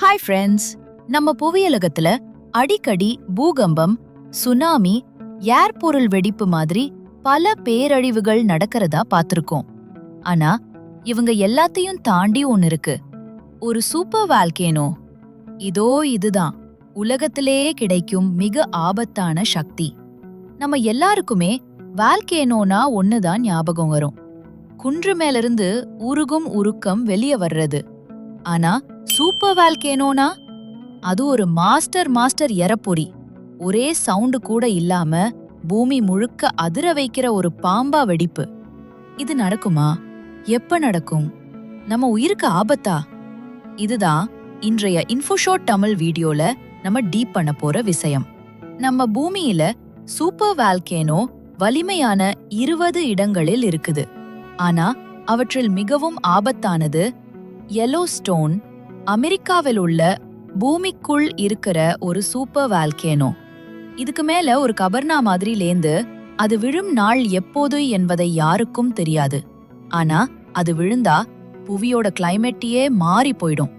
Hi friends நம்ம புவியலகத்துல அடிக்கடி பூகம்பம் சுனாமி ஏர் பொருள் வெடிப்பு மாதிரி பல பேரழிவுகள் நடக்கிறதா பார்த்திருக்கோம். ஆனா இவங்க எல்லாத்தையும் தாண்டி ஒன்னு இருக்கு. ஒரு சூப்பர் வால்கேனோ? இதோ இதுதான். உலகத்திலேயே கிடைக்கும் மிக ஆபத்தான சக்தி. நம்ம எல்லாருக்குமே வால்கேனோனா ஒண்ணுதான் ஞாபகம் வரும். குன்று மேலிருந்து உருகும் உருக்கம் வெளிய வர்றது. ஆனா சூப்பர் வால்கேனோனா அது ஒரு மாஸ்டர் மாஸ்டர் எரப்பொறி ஒரே சவுண்டு கூட இல்லாம பூமி முழுக்க அதிர வைக்கிற ஒரு பாம்பா வெடிப்பு. இது நடக்குமா? எப்ப நடக்கும்? நம்ம உயிருக்கு ஆபத்தா? இதுதான் இன்றைய இன்ஃபோஷோட் தமிழ் வீடியோல நம்ம டீப் பண்ண போற விஷயம். நம்ம பூமியில சூப்பர் வால்கேனோ வலிமையான இருபது இடங்களில் இருக்குது. ஆனா அவற்றில் மிகவும் ஆபத்தானது எல்லோ ஸ்டோன் அமெரிக்காவில் உள்ள பூமிக்குள் இருக்கிற ஒரு சூப்பர் வால்கேனோ. இதுக்கு மேல ஒரு கபர்னா மாதிரிலேந்து அது விழும் நாள் எப்போது என்பதை யாருக்கும் தெரியாது. ஆனா அது விழுந்தா புவியோட கிளைமேட்டையே மாறி போயிடும்.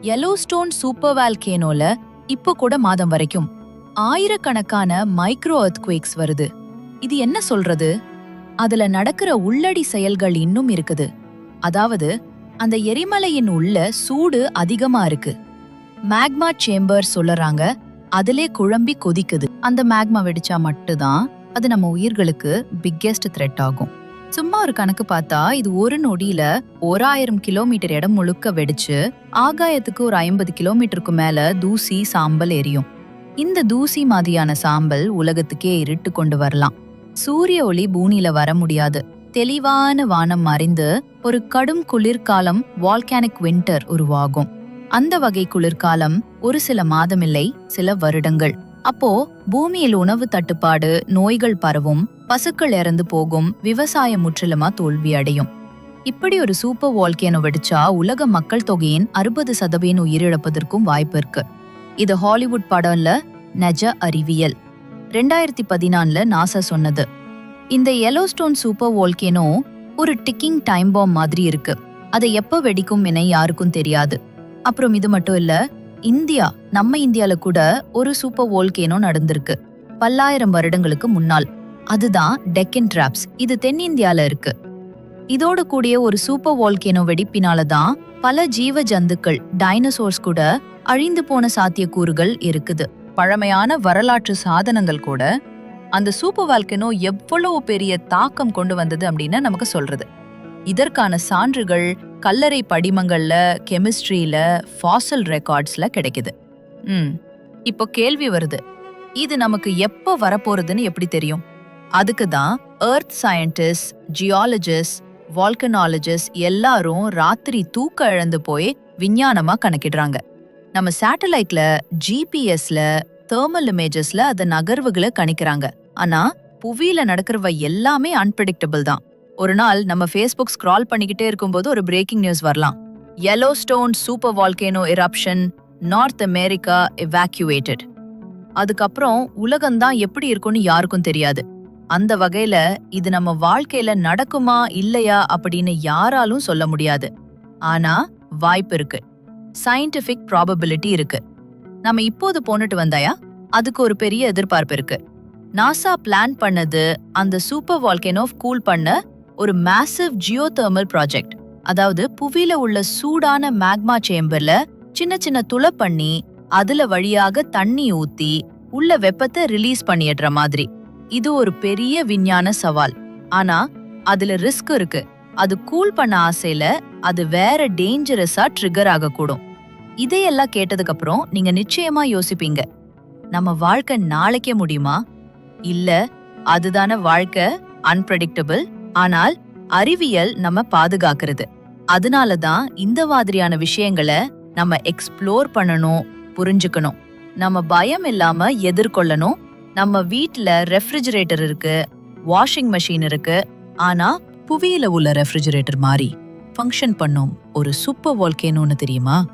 எல்லோஸ்டோன் சூப்பர் வால்கேனோல இப்போ கூட மாதம் வரைக்கும் ஆயிரக்கணக்கான மைக்ரோ அர்த்குவேக்ஸ் வருது. இது என்ன சொல்றது? அதுல நடக்கிற உள்ளடி செயல்கள் இன்னும் இருக்குது. அதாவது அந்த எரிமலையின் உள்ள சூடு அதிகமா இருக்கு. மேக்மா சேம்பர் சொல்லறாங்க அதிலே குழம்பி கொதிக்குது. அந்த மேக்மா வெடிச்சா மட்டும்தான் அது நம்ம உயிர்களுக்கு பிக்கெஸ்ட் த்ரெட் ஆகும். சும்மா ஒரு கணக்கு பார்த்தா இது ஒரு நொடியில ஓராயிரம் கிலோமீட்டர் இடம் முழுக்க வெடிச்சு ஆகாயத்துக்கு ஒரு ஐம்பது கிலோமீட்டருக்கு மேல தூசி சாம்பல் எரியும். இந்த தூசி மாதிரியான சாம்பல் உலகத்துக்கே இருட்டு கொண்டு வரலாம். சூரிய ஒளி பூனியில வர முடியாது. தெளிவான வானம் மறைந்து ஒரு கடும் குளிர்காலம் வால்கானிக் வின்டர் உருவாகும். அந்த வகை குளிர்காலம் ஒரு சில மாதமில்லை சில வருடங்கள். அப்போ பூமியில் உணவு தட்டுப்பாடு நோய்கள் பரவும் பசுக்கள் இறந்து போகும் விவசாயம் முற்றிலுமா தோல்வி அடையும். இப்படி ஒரு சூப்பர் வால்கேனோ வெடிச்சா உலக மக்கள் தொகையின் அறுபது சதவீதம் உயிரிழப்பதற்கும் வாய்ப்பு இருக்கு. இது ஹாலிவுட் படம்ல நஜ அறிவியல். ரெண்டாயிரத்தி பதினான்ல நாசா சொன்னது இந்த எலோஸ்டோன் சூப்பர் வோல்கேனோ ஒரு டிக்கிங் டைம் பாம் மாதிரி இருக்கு. அதை எப்ப வெடிக்கும் என யாருக்கும் தெரியாது. அப்புறம் இது மட்டும் இல்ல இந்தியா நம்ம இந்தியால கூட ஒரு சூப்பர் வோல்கேனோ நடந்திருக்கு. பல்லாயிரம் வருடங்களுக்கு முன்னால். அதுதான் டெக்கன் டிராப்ஸ் இது தென்னிந்தியால இருக்கு. இதோடு கூடிய ஒரு சூப்பர் வோல்கேனோ வெடிப்பினால தான் பல ஜீவ ஜந்துக்கள் டைனோசோர்ஸ் கூட அழிந்து போன சாத்தியக்கூறுகள் இருக்குது. பழமையான வரலாற்று சாதனங்கள் கூட அந்த சூப்பர் வால்கனோ எவ்வளவு பெரிய தாக்கம் கொண்டு வந்தது அப்படின்னு நமக்கு சொல்றது. இதற்கான சான்றுகள் கல்லறை படிமங்கள்ல கெமிஸ்ட்ரியில ஃபாசல் ரெக்கார்ட்ஸ்ல கிடைக்குது. ம் இப்போ கேள்வி வருது. இது நமக்கு எப்போ வரப்போறதுன்னு எப்படி தெரியும்? அதுக்கு தான் ஏர்த் சயின்டிஸ்ட் ஜியாலஜிஸ்ட் வால்கனாலஜிஸ்ட் எல்லாரும் ராத்திரி தூக்க இழந்து போய் விஞ்ஞானமா கணக்கிடுறாங்க. நம்ம சேட்டலைட்ல ஜிபிஎஸ்ல தேர்மல் இமேஜஸ்ல அத நகர்வுகளை கணிக்கிறாங்க. ஆனா புவியில நடக்கிறவ எல்லாமே அன்பிரடிக்டபிள் தான். ஒரு நாள் நம்ம ஃபேஸ்புக் ஸ்க்ரால் பண்ணிக்கிட்டே இருக்கும்போது ஒரு பிரேக்கிங் நியூஸ் வரலாம். Yellowstone super volcano eruption north America evacuated அதுக்கப்புறம் உலகம்தான் எப்படி இருக்கும்னு யாருக்கும் தெரியாது. அந்த வகையில இது நம்ம வாழ்க்கையில நடக்குமா இல்லையா அப்படின்னு யாராலும் சொல்ல முடியாது. ஆனா வாய்ப்பு இருக்கு. சயின்டிபிக் ப்ராபபிலிட்டி இருக்கு. நம்ம இப்போது போனிட்டு வந்தாயா? அதுக்கு ஒரு பெரிய எதிர்பார்ப்பு இருக்கு. நாசா பிளான் பண்ணது அந்த சூப்பர் வால்கேனோ கூல் பண்ண ஒரு மேசிவ் ஜியோதெர்மல் ப்ராஜெக்ட் அதாவது புவியில உள்ள சூடான மேக்மா சேம்பர்ல சின்ன சின்ன துளை பண்ணி அதுல வழியாக தண்ணி ஊத்தி உள்ள வெப்பத்தை ரிலீஸ் பண்ணிடுற மாதிரி. இது ஒரு பெரிய விஞ்ஞான சவால். ஆனா அதுல ரிஸ்க் இருக்கு. அது கூல் பண்ண ஆசையில அது வேற டேஞ்சரஸா ட்ரிகர் ஆகக்கூடும். இதையெல்லாம் கேட்டதுக்கு அப்புறம் நீங்க நிச்சயமா யோசிப்பீங்க. நம்ம வாழ்க்கை நாளைக்கே முடியுமா? இல்ல அதுதான வாழ்க்கை அன்பிரடிக்டபிள் ஆனால் அறிவியல் நம்ம பாதுகாக்கிறது. அதனால தான் இந்த மாதிரியான விஷயங்களை நம்ம எக்ஸ்ப்ளோர் பண்ணணும் புரிஞ்சுக்கணும். நம்ம பயம் இல்லாம எதிர்கொள்ளணும். நம்ம வீட்ல ரெஃப்ரிஜரேட்டர் இருக்கு வாஷிங் மெஷின் இருக்கு. ஆனா புவியில உள்ள ரெஃப்ரிஜரேட்டர் மாதிரி ஃபங்க்ஷன் பண்ணும் ஒரு சூப்பர் வால்கேனோன்னு தெரியுமா?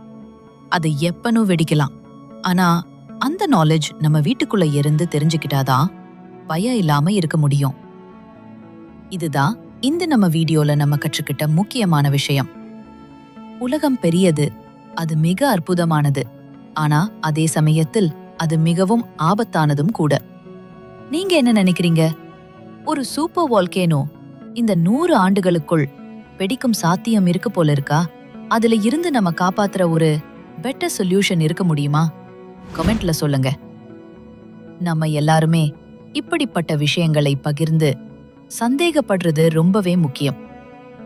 அது எப்பனும் வெடிக்கலாம். ஆனா அந்த நாலேஜ் நம்ம வீட்டுக்குள்ள இருந்து தெரிஞ்சுக்கிட்டாதான் பயம் இல்லாம இருக்க முடியும். இதுதான் இந்த நம்ம வீடியோல நம்ம கற்றுக்கிட்ட முக்கியமான விஷயம். உலகம் பெரியது அது மிக அற்புதமானது. ஆனா அதே சமயத்தில் அது மிகவும் ஆபத்தானதும் கூட. நீங்க என்ன நினைக்கிறீங்க? ஒரு சூப்பர் வால்கேனோ இந்த நூறு ஆண்டுகளுக்குள் வெடிக்கும் சாத்தியம் இருக்கு போல இருக்கா? அதுல இருந்து நம்ம காப்பாத்துற ஒரு பெட்டர் சொல்யூஷன் இருக்க முடியுமா? கமெண்ட்ல சொல்லுங்க. நம்ம எல்லாருமே இப்படிப்பட்ட விஷயங்களை பகிர்ந்து சந்தேகப்படுறது ரொம்பவே முக்கியம்.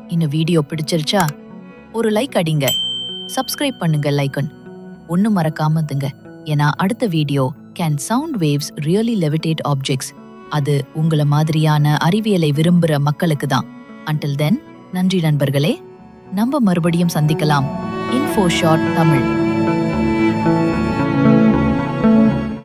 இந்த வீடியோ பிடிச்சிருச்சா ஒரு லைக் அடிங்க. சப்ஸ்கிரைப் பண்ணுங்க லைக்கன் ஒன்னும் மறக்காமதுங்க ஏன்னா அடுத்த video can sound waves really levitate objects அது உங்களை மாதிரியான அறிவியலை விரும்புகிற மக்களுக்கு தான். அன்டில் தென் நன்றி நண்பர்களே. நம்ம மறுபடியும் சந்திக்கலாம். Info short Tamil